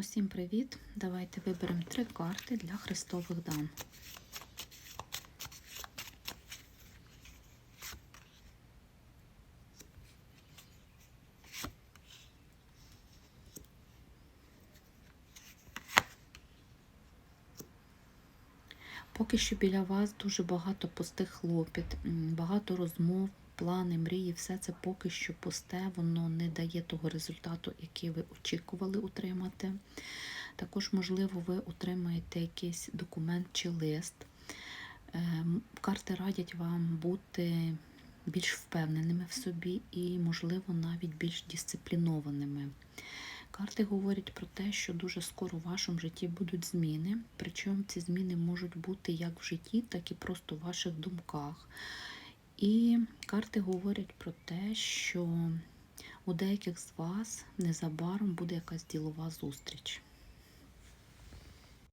Усім привіт! Давайте виберемо три карти для Христових дам. Поки що біля вас дуже багато пустих хлопіт, багато розмов, плани, мрії, все це поки що пусте, воно не дає того результату, який ви очікували отримати. Також, можливо, ви отримаєте якийсь документ чи лист. Ем, Карти радять вам бути більш впевненими в собі і, можливо, навіть більш дисциплінованими. Карти говорять про те, що дуже скоро в вашому житті будуть зміни. Причому ці зміни можуть бути як в житті, так і просто в ваших думках. І карти говорять про те, що у деяких з вас незабаром буде якась ділова зустріч.